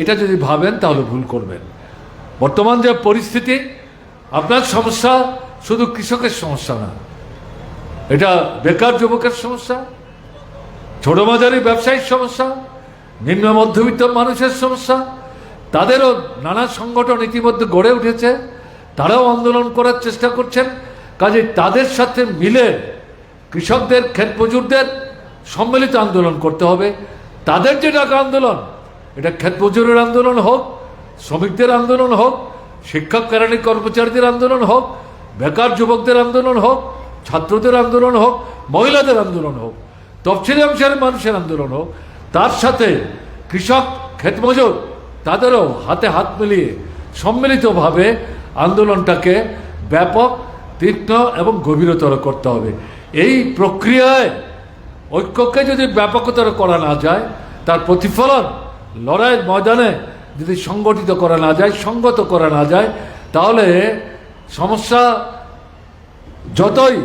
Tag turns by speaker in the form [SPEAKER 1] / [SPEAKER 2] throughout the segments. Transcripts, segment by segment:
[SPEAKER 1] এটা যদি ভাবেন, তাহলে ভুল করবেন। বর্তমান যে পরিস্থিতি, আপনার সমস্যা শুধু কৃষকের সমস্যা না, এটা বেকার যুবকের সমস্যা, ছোট মাঝারি ব্যবসায়িক সমস্যা, নিম্ন মধ্যবিত্ত মানুষের সমস্যা, তাদেরও নানা সংগঠন ইতিমধ্যে গড়ে উঠেছে, তারাও আন্দোলন করার চেষ্টা করছেন। কাজে তাদের সাথে মিলে কৃষকদের ক্ষেত মজুরদের সম্মিলিত আন্দোলন করতে হবে। তাদের যে ডাকা আন্দোলন এটা ক্ষেত মজুরের আন্দোলন হোক, শ্রমিকদের আন্দোলন হোক, শিক্ষক কেরানি কর্মচারীদের আন্দোলন হোক, বেকার যুবকদের আন্দোলন হোক, ছাত্রদের আন্দোলন হোক, মহিলাদের আন্দোলন হোক, তফসিলি অংশের মানুষের আন্দোলন হোক, তার সাথে কৃষক ক্ষেতমজুর তাদেরও হাতে হাত মিলিয়ে সম্মিলিতভাবে আন্দোলনটাকে ব্যাপক, তীক্ষ্ণ এবং গভীরতর করতে হবে। এই প্রক্রিয়ায় ঐক্যকে যদি ব্যাপকতর করা না যায়, তার প্রতিফলন লড়াইয়ের ময়দানে যদি সংগঠিত করা না যায়, সঙ্গত করা না যায়, তাহলে সমস্যা যতই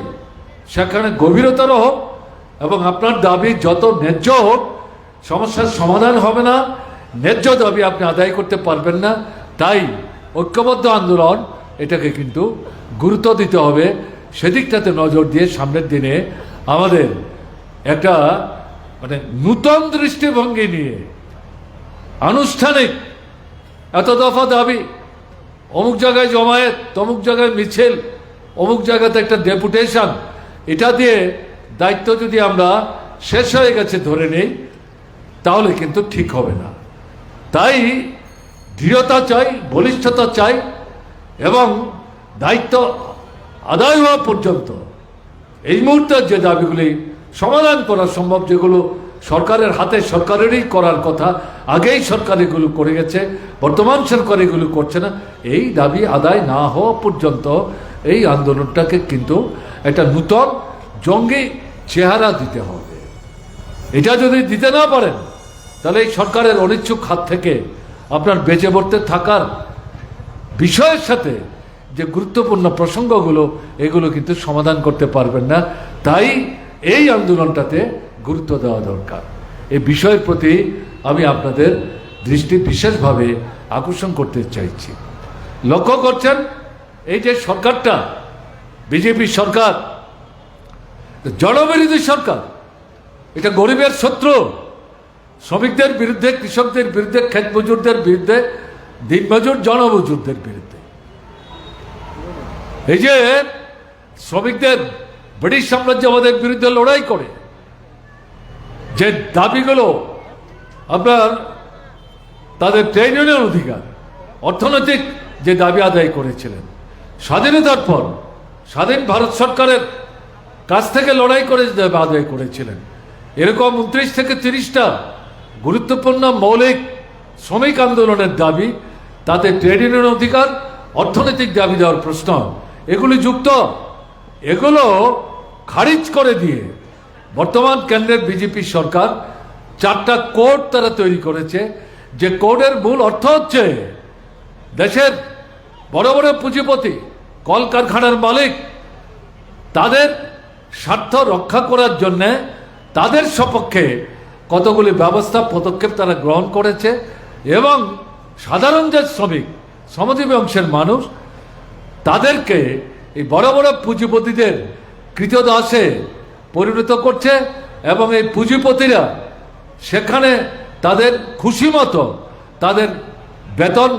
[SPEAKER 1] সেখানে গভীরতর হোক এবং আপনার দাবি যত ন্যায্য হোক, সমস্যার সমাধান হবে না। ন্যায্য দাবি আপনি আদায় করতে পারবেন না। তাই ঐক্যবদ্ধ আন্দোলন, এটাকে কিন্তু গুরুত্ব দিতে হবে। সেদিকটাতে নজর দিয়ে সামনের দিনে আমাদের একটা মানে নূতন দৃষ্টিভঙ্গি নিয়ে আনুষ্ঠানিক। এত দফা দাবি অমুক জায়গায় জমায়েত, তমুক জায়গায় মিছিল, অমুক জায়গাতে একটা ডেপুটেশন, এটা দিয়ে দায়িত্ব যদি আমরা শেষ হয়ে গেছে ধরে নেই, তাহলে কিন্তু ঠিক হবে না। তাই দৃঢ়তা চাই, বলিষ্ঠতা চাই এবং দায়িত্ব আদায় হওয়া পর্যন্ত এই মুহূর্তে যে দাবিগুলি সমাধান করা সম্ভব, যেগুলো সরকারের হাতে সরকারেরই করার কথা। আগেই সরকার এগুলো করে গেছে, বর্তমান সরকার এগুলো করছে না। এই দাবি আদায় না হওয়া পর্যন্ত এই আন্দোলনটাকে কিন্তু একটা নূতন জঙ্গি চেহারা দিতে হবে। এটা যদি দিতে না পারেন, তাহলে এই সরকারের অনিচ্ছুক হাত থেকে আপনার বেঁচে পড়তে থাকার বিষয়ের সাথে যে গুরুত্বপূর্ণ প্রসঙ্গগুলো, এগুলো কিন্তু সমাধান করতে পারবেন না। তাই এই আন্দোলনটাতে গুরুত্ব দেওয়া দরকার। এই বিষয়ের প্রতি আমি আপনাদের দৃষ্টি বিশেষভাবে আকর্ষণ করতে চাইছি। লক্ষ্য করছেন, এই যে সরকারটা, বিজেপি সরকার, জনবিরোধী সরকার, এটা গরিবের শত্রু, শ্রমিকদের বিরুদ্ধে, কৃষকদের বিরুদ্ধে, ক্ষেত মজুরদের বিরুদ্ধে দিনমজুর জনমজুরদের বিরুদ্ধে। এই যে শ্রমিকদের ব্রিটিশ সাম্রাজ্যবাদের বিরুদ্ধে লড়াই করে যে দাবিগুলো আপনার তাদের ট্রেড ইউনিয়ন অধিকার, অর্থনৈতিক যে দাবি আদায় করেছিলেন, স্বাধীনতার পর স্বাধীন ভারত সরকারের কাছ থেকে লড়াই করে দাবি আদায় করেছিলেন, এরকম উনত্রিশ থেকে তিরিশটা গুরুত্বপূর্ণ মৌলিক শ্রমিক আন্দোলনের দাবি, তাতে ট্রেড ইউনিয়ন অধিকার, অর্থনৈতিক দাবি দেওয়ার প্রশ্ন, এগুলি যুক্ত, এগুলো খারিজ করে দিয়ে বর্তমান কেন্দ্রের বিজেপি সরকার চারটা কোড তারা তৈরি করেছে। যে কোডের মূল অর্থ হচ্ছে দেশের বড় বড় পুঁজিপতি, কলকারখানার মালিক, তাদের স্বার্থ রক্ষা করার জন্যে তাদের সপক্ষে কতগুলি ব্যবস্থা, পদক্ষেপ তারা গ্রহণ করেছে এবং সাধারণ যে শ্রমিক শ্রমজীবী অংশের মানুষ, তাদেরকে এই বড় বড় পুঁজিপতিদের কৃতদাসে পরিণত করছে এবং এই পুঁজিপতিরা সেখানে তাদের খুশি মতো তাদের বেতন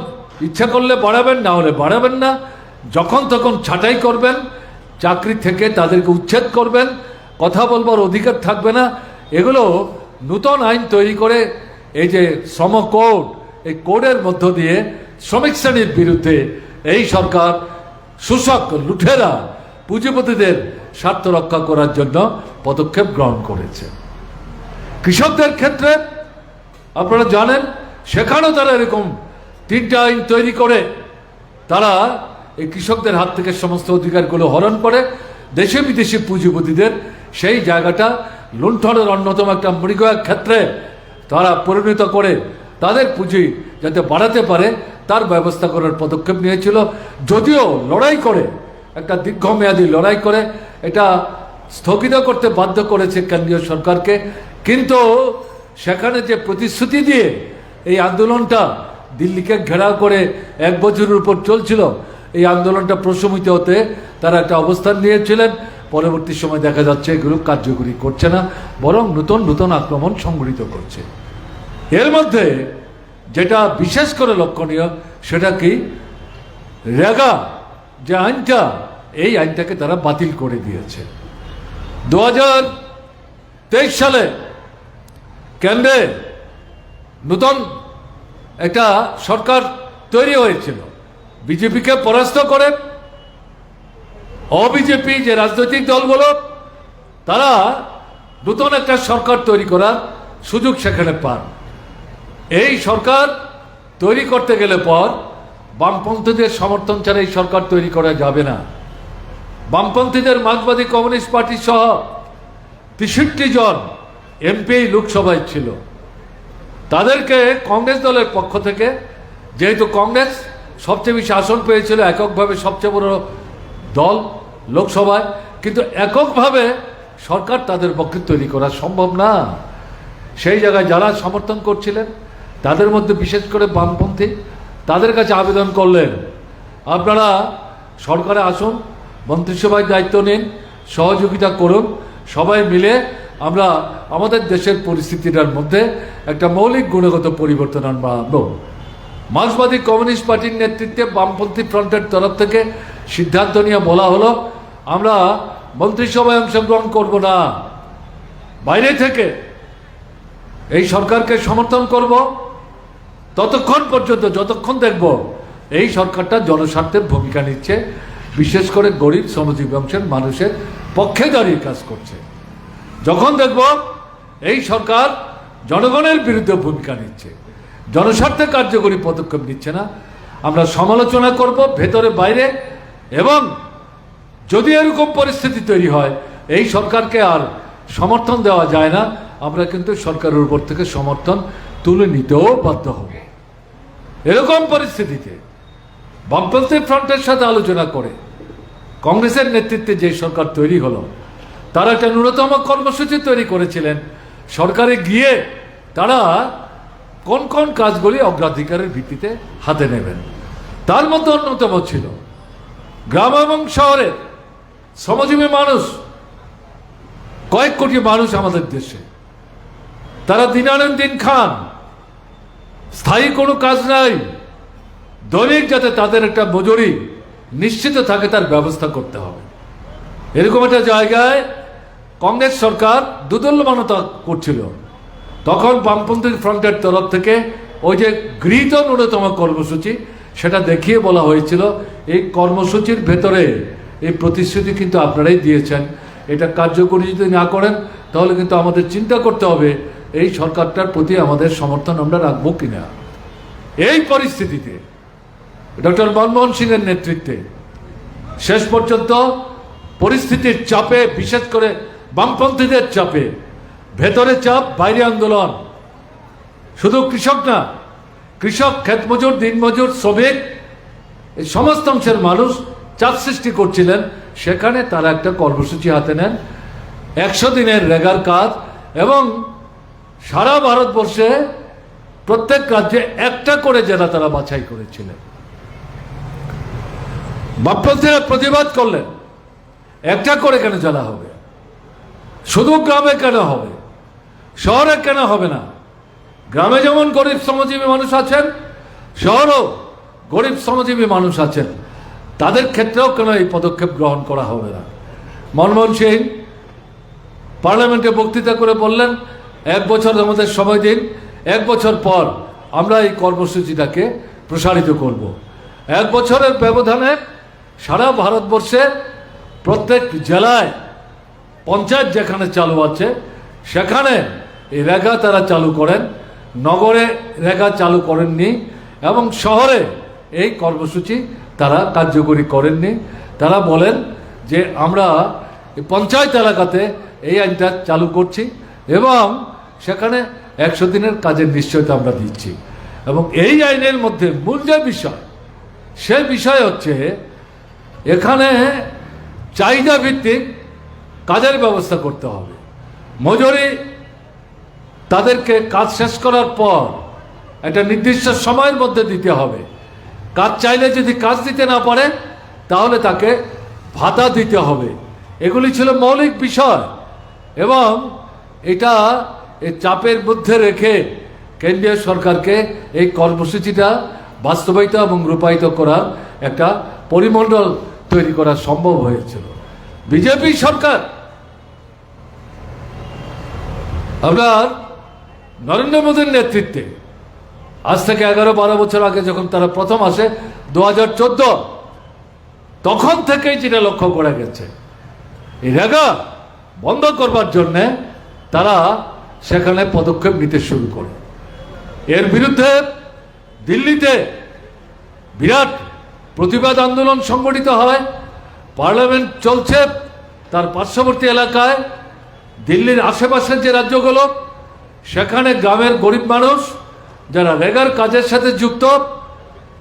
[SPEAKER 1] ইচ্ছা করলে বাড়াবেন, না হলে বাড়াবেন না। যখন তখন ছাঁটাই করবেন, চাকরি থেকে তাদেরকে উচ্ছেদ করবেন, কথা বলবার অধিকার থাকবে না। এগুলো নূতন আইন তৈরি করে এই যে শ্রম কোড, এই কোডের মধ্য দিয়ে শ্রমিক শ্রেণির বিরুদ্ধে এই সরকার শোষক লুঠেরা পুঁজিপতিদের স্বার্থ রক্ষা করার জন্য পদক্ষেপ গ্রহণ করেছে। কৃষকদের ক্ষেত্রে আপনারা জানেন, সেখানেও তারা এরকম তিনটা আইন তৈরি করে, তারা এই কৃষকদের হাত থেকে সমস্ত অধিকারগুলো হরণ করে, দেশে বিদেশি পুঁজিপতিদের সেই জায়গাটা লুণ্ঠনের অন্যতম একটা মৃগয়ের ক্ষেত্রে তারা পরিণত করে, তাদের পুঁজি যাতে বাড়াতে পারে, তার ব্যবস্থা করার পদক্ষেপ নিয়েছিল। যদিও লড়াই করে, একটা দীর্ঘমেয়াদী লড়াই করে এটা স্থগিত করতে বাধ্য করেছে কেন্দ্রীয় সরকারকে। কিন্তু সেখানে যে প্রতিশ্রুতি দিয়ে এই আন্দোলনটা দিল্লিকে ঘেরাও করে এক বছরের উপর চলছিল, এই আন্দোলনটা প্রশমিত হতে তারা একটা অবস্থান নিয়েছিলেন। পরবর্তী সময় দেখা যাচ্ছে এগুলো কার্যকরী করছে না, বরং নতুন নতুন আক্রমণ সংগঠিত করছে। এর মধ্যে যেটা বিশেষ করে লক্ষণীয়, সেটা কি? রেগা যে আইনটা এই আইনটাকে তারা বাতিল করে দিয়েছে। দু হাজার তেইশ সালে কেন্দ্রে নতুন একটা সরকার তৈরি হয়েছিল। বিজেপিকে পরাস্ত করে। অবিজেপি যে রাজনৈতিক দলগুলো, তারা নতুন একটা সরকার তৈরি করার সুযোগ সেখানে পান। এই সরকার তৈরি করতে গেলে পর বামপন্থীদের সমর্থন ছাড়া এই সরকার তৈরি করা যাবে না। বামপন্থীদের মার্ক্সবাদী কমিউনিস্ট পার্টি সহ তেষট্টি জন এমপি লোকসভায় ছিল। তাদেরকে কংগ্রেস দলের পক্ষ থেকে, যেহেতু কংগ্রেস সবচেয়ে বেশি আসন পেয়েছিল এককভাবে সবচেয়ে বড় দল লোকসভায়, কিন্তু এককভাবে সরকার তাদের পক্ষে তৈরি করা সম্ভব না। সেই জায়গায় যারা সমর্থন করছিলেন, তাদের মধ্যে বিশেষ করে বামপন্থী, তাদের কাছে আবেদন করলেন, আপনারা সরকারে আসুন মন্ত্রিসভায় দায়িত্ব নিন, সহযোগিতা করুন, সবাই মিলে আমরা আমাদের দেশের পরিস্থিতিটার মধ্যে একটা মৌলিক গুণগত পরিবর্তন আনব। মার্ক্সবাদী কমিউনিস্ট পার্টির নেতৃত্বে বামপন্থী ফ্রন্টের তরফ থেকে সিদ্ধান্ত নিয়ে বলা হলো, আমরা মন্ত্রিসভায় অংশগ্রহণ করব না। বাইরে থেকে এই সরকারকে সমর্থন করব। ততক্ষণ পর্যন্ত, যতক্ষণ দেখব এই সরকারটা জনস্বার্থের ভূমিকা নিচ্ছে বিশেষ করে গরিব শ্রমজীবী অংশের মানুষের পক্ষে দাঁড়িয়ে কাজ করছে। যখন দেখব এই সরকার জনগণের বিরুদ্ধে ভূমিকা নিচ্ছে, জনস্বার্থে কার্যকরী পদক্ষেপ নিচ্ছে না, আমরা সমালোচনা করব ভেতরে বাইরে এবং যদি এরকম পরিস্থিতি তৈরি হয়, এই সরকারকে আর সমর্থন দেওয়া যায় না, আমরা কিন্তু সরকারের উপর থেকে সমর্থন তুলে নিতেও বাধ্য হব। এরকম পরিস্থিতিতে বামপন্থী ফ্রন্টের সাথে আলোচনা করে কংগ্রেসের নেতৃত্বে যে সরকার তৈরি হলো, তারা একটা ন্যূনতম কর্মসূচি তৈরি করেছিলেন। সরকারে গিয়ে তারা কোন কোন কাজগুলি অগ্রাধিকারের ভিত্তিতে হাতে নেবেন। তার মধ্যে অন্যতম ছিল, গ্রাম এবং শহরে শ্রমজীবী মানুষ, কয়েক কোটি মানুষ আমাদের দেশে। তারা দিনানন্দ দিন খান, স্থায়ী কোনো কাজ নাই, দৈনিক যাতে তাদের একটা মজুরি নিশ্চিত থাকে তার ব্যবস্থা করতে হবে। এরকম একটা জায়গায় কংগ্রেস সরকার দুদল্যমানতা করছিল। তখন বামপন্থী ফ্রন্টের তরফ থেকে ওই যে গৃহীত ন্যূনতম কর্মসূচি, সেটা দেখিয়ে বলা হয়েছিল, এই কর্মসূচির ভেতরে এই প্রতিশ্রুতি কিন্তু আপনারাই দিয়েছেন। এটা কার্যকরী যদি না করেন, তাহলে কিন্তু আমাদের চিন্তা করতে হবে, এই সরকারটার প্রতি আমাদের সমর্থন আমরা রাখব কিনা। এই পরিস্থিতিতে ডক্টর মনমোহন সিংয়ের নেতৃত্বে শেষ পর্যন্ত পরিস্থিতির চাপে, বিশেষ করে বামপন্থীদের চাপে, ভেতরে চাপ, বাইরে আন্দোলন। শুধু কৃষক না, কৃষক ক্ষেতমজুর দিনমজুর, শ্রমিক, এই সমস্ত অংশের মানুষ চাপ সৃষ্টি করছিলেন। সেখানে তারা একটা কর্মসূচি হাতে নেন। একশো দিনের রেগার কাজ এবং সারা ভারতবর্ষে প্রত্যেক রাজ্যে একটা করে জেলা তারা বাছাই করেছিলেন। বামপন্থীরা প্রতিবাদ করলেন। একটা করে কেন জেলা হবে? শুধু গ্রামে কেন হবে? শহরে কেন হবে না? গ্রামে যেমন গরিব শ্রমজীবী মানুষ আছেন, শহরেও গরিব শ্রমজীবী মানুষ আছেন। তাদের ক্ষেত্রেও কেন এই পদক্ষেপ গ্রহণ করা হবে না? মনমোহন সিং পার্লামেন্টে বক্তৃতা করে বললেন, এক বছর আমাদের সময় দিন, এক বছর পর আমরা এই কর্মসূচিটাকে প্রসারিত করব। এক বছরের ব্যবধানে সারা ভারতবর্ষে প্রত্যেক জেলায় পঞ্চায়েত যেখানে চালু আছে, সেখানে এই রেগা তারা চালু করেন, নগরে রেগা চালু করেননি এবং শহরে এই কর্মসূচি তারা কার্যকরী করেননি। তারা বলেন যে আমরা পঞ্চায়েত এলাকাতে এই আইনটা চালু করছি এবং সেখানে একশো দিনের কাজের নিশ্চয়তা আমরা দিচ্ছি। এবং এই আইনের মধ্যে মূল যে বিষয়, সে বিষয় হচ্ছে এখানে চাহিদা ভিত্তিক কাজের ব্যবস্থা করতে হবে। মজুরি তাদেরকে কাজ শেষ করার পর একটা নির্দিষ্ট সময়ের মধ্যে দিতে হবে। কাজ চাইলে যদি কাজ দিতে না পারে, তাহলে তাকে ভাতা দিতে হবে। এগুলি ছিল মৌলিক বিষয় এবং এটা এই চাপের মধ্যে রেখে কেন্দ্রীয় সরকারকে এই কর্মসূচিটা বাস্তবায়িত এবং রূপায়িত করার একটা পরিমণ্ডল তৈরি করা সম্ভব হয়েছিল। বিজেপি সরকার। আপনার নরেন্দ্র মোদীর নেতৃত্বে আজ থেকে এগারো বারো বছর আগে যখন তারা প্রথম আসে দু হাজার চোদ্দ, তখন থেকেই যেটা লক্ষ্য করা গেছে, এই রেগা বন্ধ করবার জন্যে তারা সেখানে পদক্ষেপ নিতে শুরু করে। এর বিরুদ্ধে দিল্লিতে বিরাট প্রতিবাদ আন্দোলন সংগঠিত হয়, পার্লামেন্ট চলছে তার পার্শ্ববর্তী এলাকায়, দিল্লির আশেপাশের যে রাজ্যগুলো, সেখানে গ্রামের গরিব মানুষ যারা রেগার কাজের সাথে যুক্ত,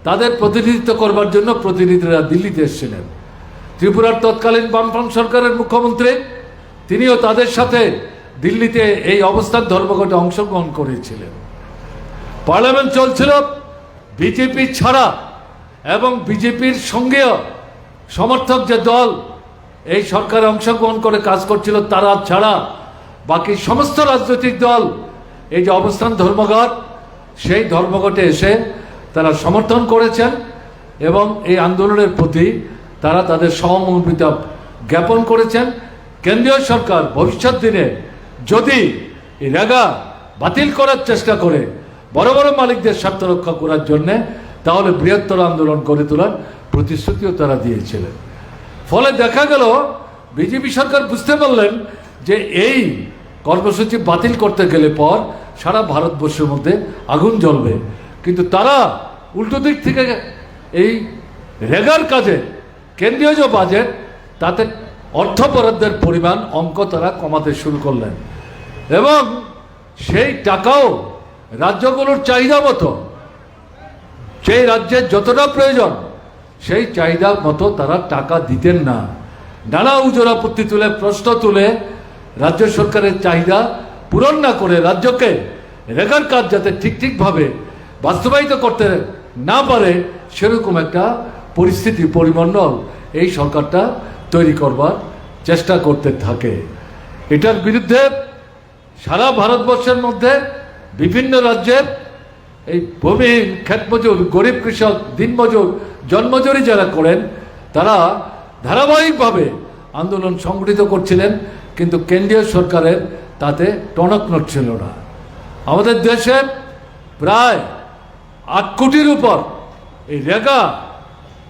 [SPEAKER 1] তাদের প্রতিনিধিত্ব করবার জন্য প্রতিনিধিরা দিল্লিতে এসেছিলেন। ত্রিপুরার তৎকালীন বামফ্রন্ট সরকারের মুখ্যমন্ত্রী, তিনিও তাদের সাথে দিল্লিতে এই অবস্থান ধর্মঘটে অংশগ্রহণ করেছিলেন। পার্লামেন্ট চলছিল, বিজেপি ছাড়া এবং বিজেপির সঙ্গেও সমর্থক যে দল, এই সরকারে অংশগ্রহণ করে কাজ করছিল তারা ছাড়া। বাকি সমস্ত রাজনৈতিক দল, এই যে অবস্থান ধর্মঘট, সেই ধর্মঘটে এসে তারা সমর্থন করেছেন এবং এই আন্দোলনের প্রতি তারা তাদের সহমর্মিতা জ্ঞাপন করেছেন। কেন্দ্রীয় সরকার ভবিষ্যৎ দিনে যদি এই রেগা বাতিল করার চেষ্টা করে, বড় বড় মালিকদের স্বার্থ রক্ষা করার জন্য তাহলে বৃহত্তর আন্দোলন গড়ে তোলার প্রতিশ্রুতিও তারা দিয়েছিলেন। ফলে দেখা গেল, বিজেপি সরকার বুঝতে পারলেন যে এই কর্মসূচি বাতিল করতে গেলে পর সারা ভারতবর্ষের মধ্যে আগুন জ্বলবে। কিন্তু তারা উল্টো দিক থেকে এই রেগার কাজে, কেন্দ্রীয় যে বাজেট, তাতে অর্থ বরাদ্দের পরিমাণ অঙ্ক তারা কমাতে শুরু করলেন। এবং সেই টাকাও রাজ্যগুলোর চাহিদা মতো সেই রাজ্যের যতটা প্রয়োজন, সেই চাহিদা মতো তারা টাকা দিতেন না। নানা উজোরাপত্তি তুলে, প্রশ্ন তুলে রাজ্য সরকারের চাহিদা পূরণ না করে রাজ্যকে রেগার কাজ যাতে ঠিক ঠিকভাবে বাস্তবায়িত করতে না পারে, সেরকম একটা পরিস্থিতি পরিমণ্ডল এই সরকারটা তৈরি করবার চেষ্টা করতে থাকে। এটার বিরুদ্ধে সারা ভারতবর্ষের মধ্যে বিভিন্ন রাজ্যের এই ভূমিহীন ক্ষেতমজুর, গরিব কৃষক, দিনমজুর, জন্মজুরি যারা করেন, তারা ধারাবাহিকভাবে আন্দোলন সংগঠিত করছিলেন, কিন্তু কেন্দ্রীয় সরকারের তাতে টনক নড়ছিল না। আমাদের দেশে প্রায় আট কোটির উপর এই রেগা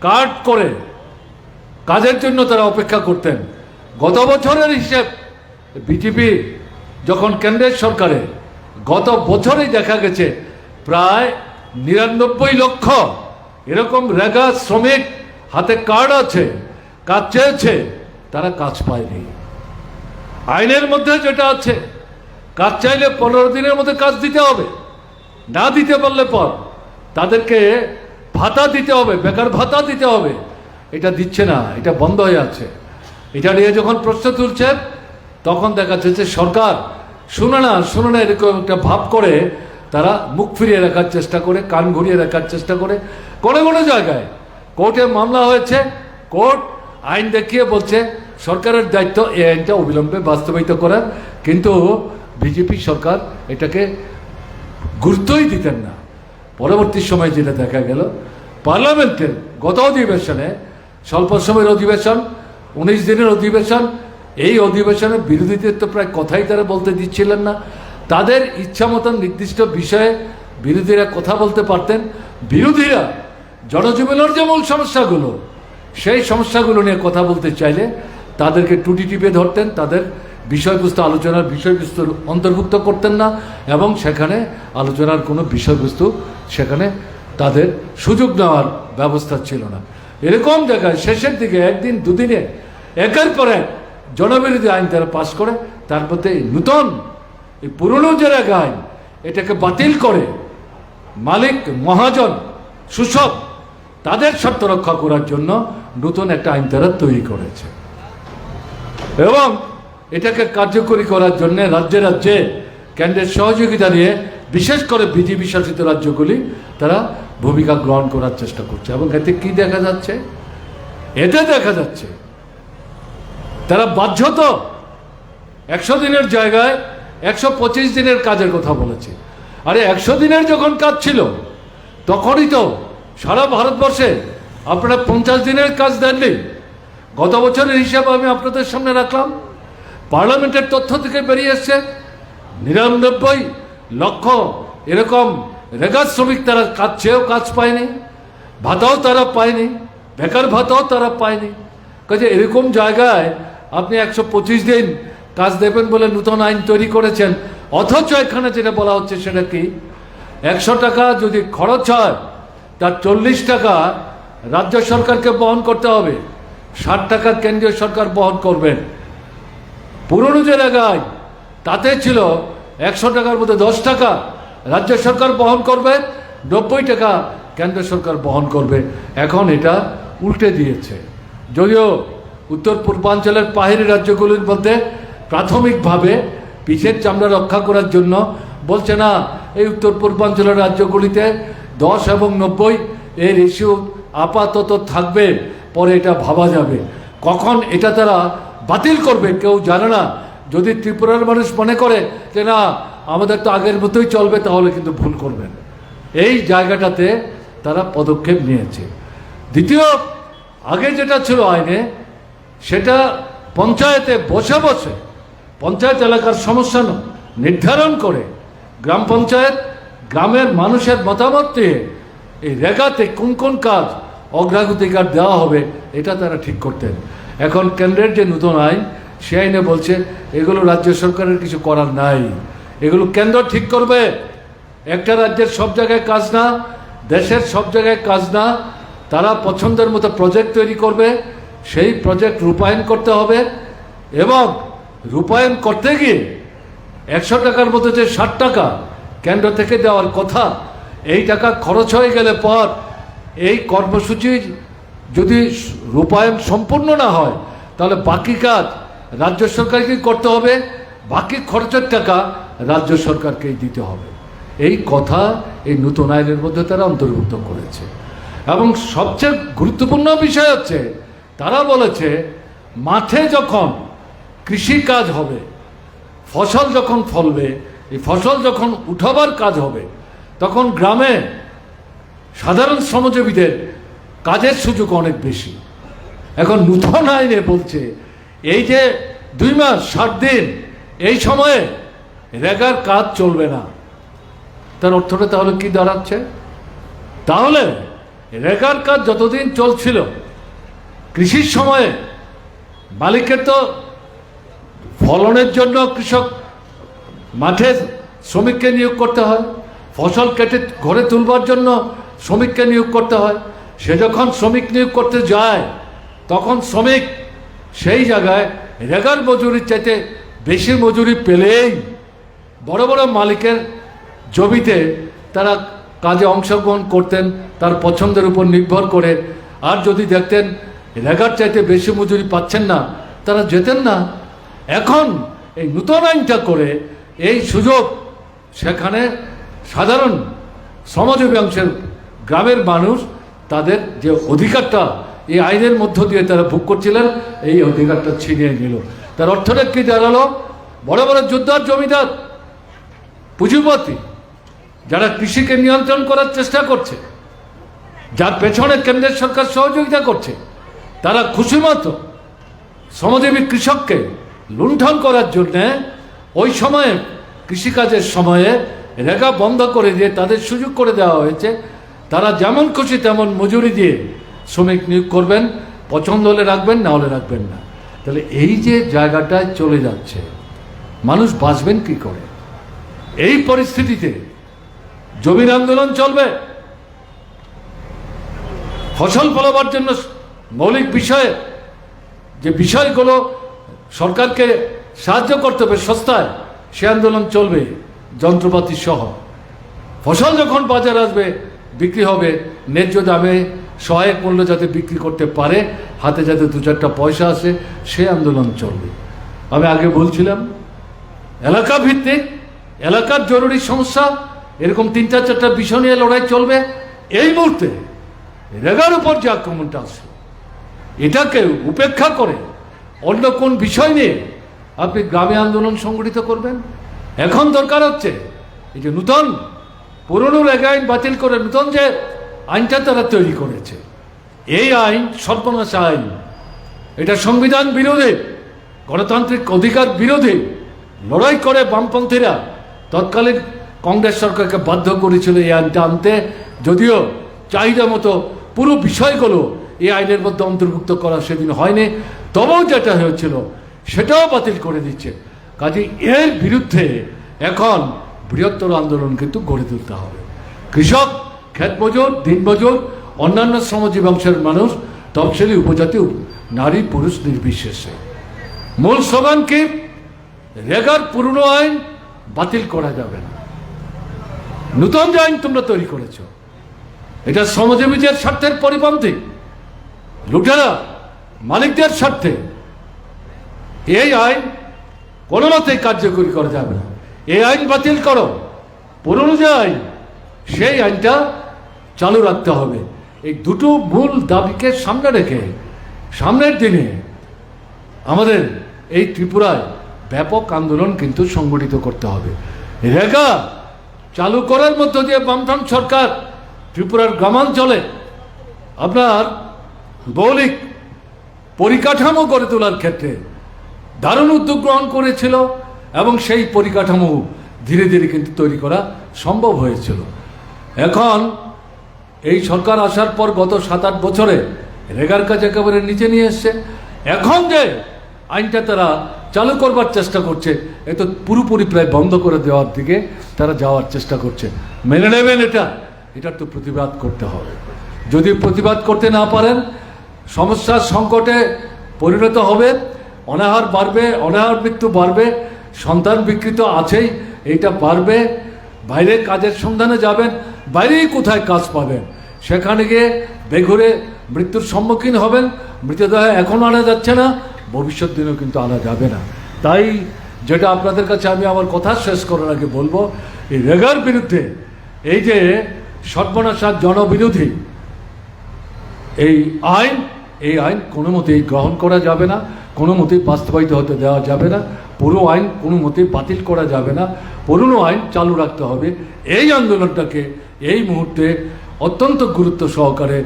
[SPEAKER 1] কার্ড করে কাজের জন্য তারা অপেক্ষা করতেন। গত বছরের হিসেব, বিজেপি যখন কেন্দ্রের সরকারে গত বছরেই দেখা গেছে প্রায় নিরানব্বই লক্ষ। এরকম রেগা শ্রমিক হাতে কার্ড আছে, কাজ চেয়েছে, তারা কাজ পায়নি। আইনের মধ্যে যেটা আছে, কাজ চাইলে পনেরো দিনের মধ্যে কাজ দিতে হবে। না দিতে পারলে পর তাদেরকে ভাতা দিতে হবে, বেকার ভাতা দিতে হবে। এটা দিচ্ছে না, এটা বন্ধ হয়ে আছে। এটা নিয়ে যখন প্রশ্ন তুলছে, তখন দেখা যাচ্ছে সরকার, শুনে না শুনে না, এরকম একটা ভাব করে তারা মুখ ফিরিয়ে রাখার চেষ্টা করে, কান ঘুরিয়ে রাখার চেষ্টা করে কোনো কোনো জায়গায়। কোর্টে মামলা হয়েছে, কোর্ট আইন দেখিয়ে বলছে, সরকারের দায়িত্ব এই আইনটা অবিলম্বে বাস্তবায়িত করার, কিন্তু বিজেপি সরকার এটাকে গুরুত্বই দিতেন না। পরবর্তী সময় যেটা দেখা গেল, পার্লামেন্টের গত অধিবেশনে, স্বল্প সময়ের অধিবেশন, উনিশ দিনের অধিবেশন, এই অধিবেশনে বিরোধীদের তো প্রায় কথাই তারা বলতে দিচ্ছিলেন না। তাদের ইচ্ছা মতন নির্দিষ্ট বিষয়ে বিরোধীরা কথা বলতে পারতেন। বিরোধীরা জনজীবনের যে মূল সমস্যাগুলো, সেই সমস্যাগুলো নিয়ে কথা বলতে চাইলে তাদেরকে টুটি টিপে ধরতেন, তাদের বিষয়বস্তু, আলোচনার বিষয়বস্তু অন্তর্ভুক্ত করতেন না এবং সেখানে আলোচনার কোনো বিষয়বস্তু সেখানে তাদের সুযোগ নেওয়ার ব্যবস্থা ছিল না। এরকম জায়গায় শেষের দিকে একদিন দুদিনে, একের পর এক জনবিরোধী আইন তারা পাশ করে, তার মধ্যে নূতন এই পুরনো যারা আইন এটাকে বাতিল করে, মালিক, মহাজন, সুসব, তাদের স্বার্থ রক্ষা করার জন্য নতুন একটা আইন তারা তৈরি করেছে। এবং এটাকে কার্যকরী করার জন্য রাজ্যে রাজ্যে কেন্দ্রের সহযোগিতা নিয়ে বিশেষ করে বিজেপি শাসিত রাজ্যগুলি তারা ভূমিকা গ্রহণ করার চেষ্টা করছে। এবং এতে কি দেখা যাচ্ছে? এতে দেখা যাচ্ছে, তারা বাধ্য তো একশো দিনের জায়গায় একশো পঁচিশ দিনের কাজের কথা বলেছে। আরে একশো দিনের যখন কাজ ছিল, তখনই তো সারা ভারতবর্ষে আপনারা পঞ্চাশ দিনের কাজ দেননি। গত বছরের হিসাব আমি আপনাদের সামনে রাখলাম। পার্লামেন্টের তথ্য থেকে বেরিয়ে এসছে, নিরানব্বই লক্ষ এরকম রেগার শ্রমিক তারা কাজ চেয়েও কাজ পায়নি, ভাতাও তারা পায়নি, বেকার ভাতাও তারা পায়নি। কাজে এরকম জায়গায় আপনি একশো পঁচিশ দিন কাজ দেবেন বলে নূতন আইন তৈরি করেছেন। অথচ এখানে যেটা বলা হচ্ছে সেটা কি? একশো টাকা যদি খরচ হয়, তার চল্লিশ টাকা রাজ্য সরকারকে বহন করতে হবে। ষাট টাকা কেন্দ্রীয় সরকার বহন করবেন। পুরনো যে জায়গায় তাতে ছিল একশো টাকার মধ্যে দশ টাকা। রাজ্য সরকার বহন করবে, নব্বই টাকা কেন্দ্র সরকার বহন করবে। এখন এটা উল্টে দিয়েছে। যদিও উত্তর পূর্বাঞ্চলের পাহাড়ি রাজ্যগুলির মধ্যে প্রাথমিকভাবে পিছের চামড়া রক্ষা করার জন্য বলছে না, এই উত্তর পূর্বাঞ্চলের রাজ্যগুলিতে দশ এবং নব্বই এর ইস্যু আপাতত থাকবে, পরে এটা ভাবা যাবে। কখন এটা তারা বাতিল করবে কেউ জানে না। যদি ত্রিপুরার মানুষ মনে করে যে না, আমাদের তো আগের মতোই চলবে, তাহলে কিন্তু ভুল করবেন। এই জায়গাটাতে তারা পদক্ষেপ নিয়েছে। দ্বিতীয়, আগে যেটা ছিল আইনে, সেটা পঞ্চায়েতে বসে বসে পঞ্চায়েত এলাকার সমস্যা নির্ধারণ করে গ্রাম পঞ্চায়েত গ্রামের মানুষের মতামত দিয়ে এই রেগাতে কোন কোন কাজ অগ্রাধিকার দেওয়া হবে, এটা তারা ঠিক করতেন। এখন কেন্দ্রের যে নতুন আইন, সে আইনে বলছে, এগুলো রাজ্য সরকারের কিছু করার নাই। এগুলো কেন্দ্র ঠিক করবে। একটা রাজ্যের সব জায়গায় কাজ না, দেশের সব জায়গায় কাজ না, তারা পছন্দের মতো প্রজেক্ট তৈরি করবে, সেই প্রজেক্ট রূপায়ণ করতে হবে এবং রূপায়ণ করতে গিয়ে একশো টাকার মধ্যে যে ষাট টাকা কেন্দ্র থেকে দেওয়ার কথা, এই টাকা খরচ হয়ে গেলে পর এই কর্মসূচি যদি রূপায়ণ সম্পূর্ণ না হয়, তাহলে বাকি কাজ রাজ্য সরকারকেই করতে হবে, বাকি খরচের টাকা রাজ্য সরকারকেই দিতে হবে। এই কথা এই নতুন আইনের মধ্যে তারা অন্তর্ভুক্ত করেছে। এবং সবচেয়ে গুরুত্বপূর্ণ বিষয় হচ্ছে, তারা বলেছে, মাঠে যখন কৃষি কাজ হবে, ফসল যখন ফলবে, এই ফসল যখন উঠাবার কাজ হবে, তখন গ্রামে সাধারণ শ্রমজীবীদের কাজের সুযোগ অনেক বেশি। এখন নূতন আইনে বলছে, এই যে দুই মাস, ষাট দিন, এই সময়ে রেগার কাজ চলবে না। তার অর্থটা তাহলে কি দাঁড়াচ্ছে? তাহলে রেগার কাজ যতদিন চলছিল, কৃষির সময়ে মালিকের তো ফলনের জন্য কৃষক মাঠে শ্রমিককে নিয়োগ করতে হয়, ফসল কেটে ঘরে তুলবার জন্য শ্রমিককে নিয়োগ করতে হয়। সে যখন শ্রমিক নিয়োগ করতে যায়, তখন শ্রমিক সেই জায়গায় রেগার মজুরির চাইতে বেশি মজুরি পেলেই বড় বড় মালিকের জমিতে তারা কাজে অংশগ্রহণ করতেন, তার পছন্দের উপর নির্ভর করে। আর যদি দেখতেন রেগার চাইতে বেশি মজুরি পাচ্ছেন না, তারা যেতেন না এখন এই নূতন আইনটা করে এই সুযোগ সেখানে সাধারণ শ্রমজীবী অংশের গ্রামের মানুষ তাদের যে অধিকারটা এই আইনের মধ্য দিয়ে তারা ভোগ করছিলেন, এই অধিকারটা ছিনিয়ে নিল। তার অর্থটা কি দাঁড়াল বড় বড় যোদ্ধার জমিদার, পুঁজিপতি, যারা কৃষিকে নিয়ন্ত্রণ করার চেষ্টা করছে, যার পেছনে কেন্দ্রের সরকার সহযোগিতা করছে, তারা খুশি মতো শ্রমজীবী কৃষককে লুণ্ঠন করার জন্যে ওই সময়ে কৃষিকাজের সময়ে রেখা বন্ধ করে দিয়ে তাদের সুযোগ করে দেওয়া হয়েছে। তারা যেমন খুশি তেমন মজুরি দিয়ে শ্রমিক নিয়োগ করবেন, পছন্দ হলে রাখবেন, না হলে রাখবেন না। তাহলে এই যে জায়গাটায় চলে যাচ্ছে, মানুষ বাঁচবেন কি করে? এই পরিস্থিতিতে জমির আন্দোলন চলবে। ফসল ফলাবার জন্য মৌলিক বিষয়ে যে বিষয়গুলো সরকারকে সাহায্য করতে হবে, সস্তায়। সে আন্দোলন চলবে, যন্ত্রপাতি সহ। ফসল যখন বাজার আসবে, বিক্রি হবে, ন্যায্য দামে সহায়ক মূল্য যাতে বিক্রি করতে পারে, হাতে যাতে দু চারটা পয়সা আসে, সে আন্দোলন চলবে। আমি আগে বলছিলাম, এলাকা ভিত্তিক, এলাকার জরুরি সমস্যা, এরকম তিনটা চারটা বিষয় নিয়ে লড়াই চলবে, এই মুহূর্তে রেগার উপর যে আক্রমণটা আসলো এটাকে উপেক্ষা করে অন্য কোন বিষয় নিয়ে আপনি গ্রামে আন্দোলন সংগঠিত করবেন? এখন দরকার হচ্ছে এই যে নূতন পুরনো রেগ আইন বাতিল করে নূতন যে আইনটা তারা তৈরি করেছে। এই আইন সর্বনাশ আইন। এটা সংবিধান বিরোধী, গণতান্ত্রিক অধিকার বিরোধী লড়াই করে বামপন্থীরা তৎকালীন কংগ্রেস সরকারকে বাধ্য করেছিল এই আইনটা আনতে। যদিও চাহিদা মতো পুরো বিষয়গুলো এই আইনের মধ্যে অন্তর্ভুক্ত করা সেদিন হয়নি। তবেও যেটা হয়েছিল, সেটাও বাতিল করে দিচ্ছে। কাজে এর বিরুদ্ধে এখন বৃহত্তর আন্দোলন কিন্তু গড়ে তুলতে হবে। কৃষক ক্ষেত মজুর দিন মজুর অন্যান্য শ্রমজীবী অংশের মানুষ তফসিলি উপজাতি, নারী, পুরুষ নির্বিশেষে। মূল স্লোগান কি? রেগার পুরনো আইন বাতিল করা যাবে না। নূতন যে আইন তোমরা তৈরি করেছ, এটা শ্রমজীবীদের স্বার্থের পরিপন্থী। লুটেরা মালিকদের স্বার্থে এই আইন কোনো মতেই কার্যকরী করা যাবে না। এই আইন বাতিল করো। পুরনো যে আইন, সেই আইনটা চালু রাখতে হবে। এই দুটো মূল দাবিকে সামনে রেখে সামনের দিনে আমাদের এই ত্রিপুরায় ব্যাপক আন্দোলন কিন্তু সংগঠিত করতে হবে। রেগা চালু করার মধ্য দিয়ে বামফ্রন্ট সরকার ত্রিপুরার গ্রামাঞ্চলে আপনার মৌলিক পরিকাঠামো গড়ে তোলার ক্ষেত্রে দারুণ উদ্যোগ গ্রহণ করেছিল এবং সেই পরিকাঠামো ধীরে ধীরে কিন্তু তৈরি করা সম্ভব হয়েছিল। এখন এই সরকার আসার পর গত সাত আট বছরে রেগার কাজ একেবারে নিচে নিয়ে এসছে। এখন যে আইনটা তারা চালু করবার চেষ্টা করছে, এ তো পুরোপুরি প্রায় বন্ধ করে দেওয়ার দিকে তারা যাওয়ার চেষ্টা করছে। মেনে নেবেন এটা? এটার তো প্রতিবাদ করতে হবে। যদি প্রতিবাদ করতে না পারেন সমস্যার সংকটে পরিণত হবে, অনাহার বাড়বে, অনাহার মৃত্যু বাড়বে, সন্তান বিকৃত আছেই, এইটা বাড়বে। বাইরে কাজের সন্ধানে যাবেন, বাইরেই কোথায় কাজ পাবেন? সেখানে গিয়ে বেঘুরে মৃত্যুর সম্মুখীন হবেন, মৃতদেহ এখন আনা যাচ্ছে না, ভবিষ্যৎ দিনেও কিন্তু আনা যাবে না। তাই যেটা আপনাদের কাছে আমি আমার কথা শেষ করার আগে বলব, এই রেগার বিরুদ্ধে এই যে সর্বনাশার জনবিরোধী, এই আইন এই আইন কোনো মতেই গ্রহণ করা যাবে না, কোনো মতেই বাস্তবায়িত হতে দেওয়া যাবে না, পুরো আইন কোনো মতেই বাতিল করা যাবে না, পুরনো আইন চালু রাখতে হবে। এই আন্দোলনটাকে এই মুহূর্তে অত্যন্ত গুরুত্ব সহকারে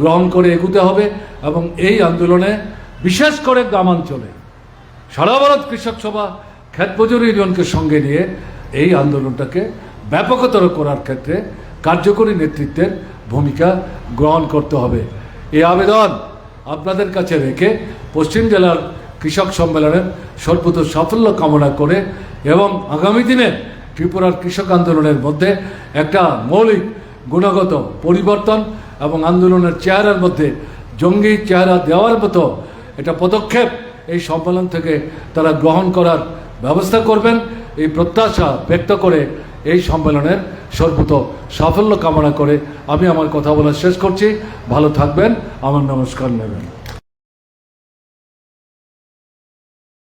[SPEAKER 1] গ্রহণ করে এগুতে হবে এবং এই আন্দোলনে বিশেষ করে গ্রামাঞ্চলে সারা ভারত কৃষক সভা খ্যাত মজুর ইউনিয়নকে সঙ্গে নিয়ে এই আন্দোলনটাকে ব্যাপকতর করার ক্ষেত্রে কার্যকরী নেতৃত্বের ভূমিকা গ্রহণ করতে হবে। এই আবেদন আপনাদের কাছে রেখে পশ্চিম জেলার কৃষক সম্মেলনের সর্বত সাফল্য কামনা করে এবং আগামী দিনে ত্রিপুরার কৃষক আন্দোলনের মধ্যে একটা মৌলিক গুণগত পরিবর্তন এবং আন্দোলনের চেহারার মধ্যে জঙ্গি চেহারা দেওয়ার মতো এটা পদক্ষেপ এই সম্মেলন থেকে তারা গ্রহণ করার ব্যবস্থা করবেন। এই প্রত্যাশা ব্যক্ত করে এই সম্মেলনের সর্বত সাফল্য কামনা করে আমি আমার কথা বলা শেষ করছি। ভালো থাকবেন। আমার নমস্কার নেবেন।